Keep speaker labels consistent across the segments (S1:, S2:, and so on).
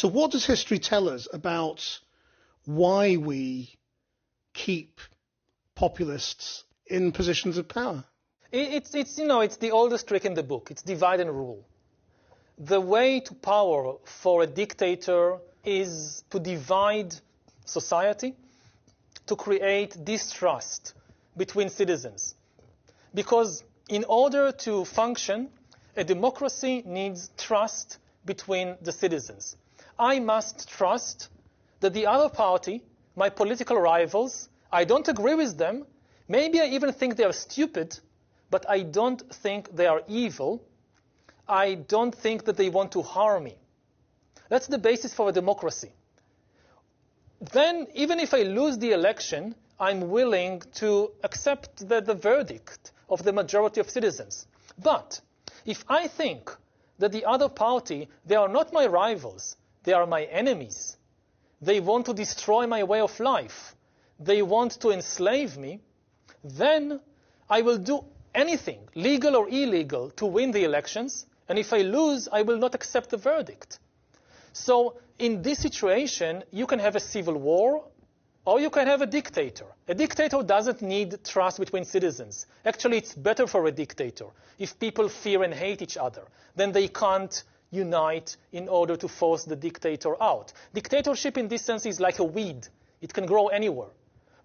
S1: So, what does history tell us about why we keep populists in positions of power?
S2: It's, it's, you know, it's the oldest trick in the book. It's divide and rule. The way to power for a dictator is to divide society, to create distrust between citizens. Because in order to function, a democracy needs trust between the citizens. I must trust that the other party, my political rivals, I don't agree with them. Maybe I even think they are stupid, but I don't think they are evil. I don't think that they want to harm me. That's the basis for a democracy. Then, even if I lose the election, I'm willing to accept the, the verdict of the majority of citizens. But if I think that the other party, they are not my rivals, they are my enemies, they want to destroy my way of life, they want to enslave me, then I will do anything, legal or illegal, to win the elections. And if I lose, I will not accept the verdict. So, in this situation, you can have a civil war or you can have a dictator. A dictator doesn't need trust between citizens. Actually, it's better for a dictator. If people fear and hate each other, then they can't unite in order to force the dictator out. Dictatorship, in this sense, is like a weed, it can grow anywhere.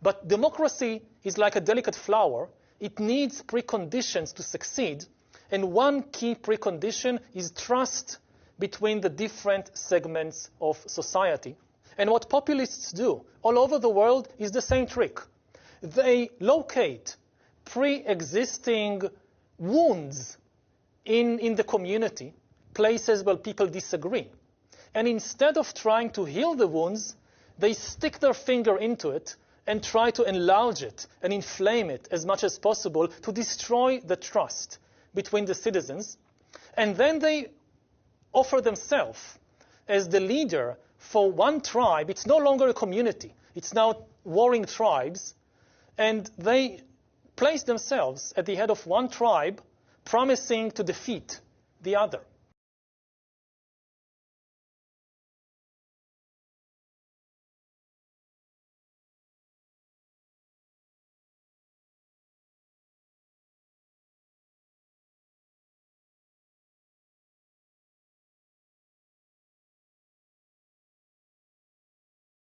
S2: But democracy is like a delicate flower. It needs preconditions to succeed. And one key precondition is trust between the different segments of society. And what populists do all over the world is the same trick. They locate pre existing wounds in, in the community, places where people disagree. And instead of trying to heal the wounds, they stick their finger into it and try to enlarge it and inflame it as much as possible to destroy the trust between the citizens. And then they offer themselves as the leader for one tribe. It's no longer a community, it's now warring tribes. And they place themselves at the head of one tribe, promising to defeat the other.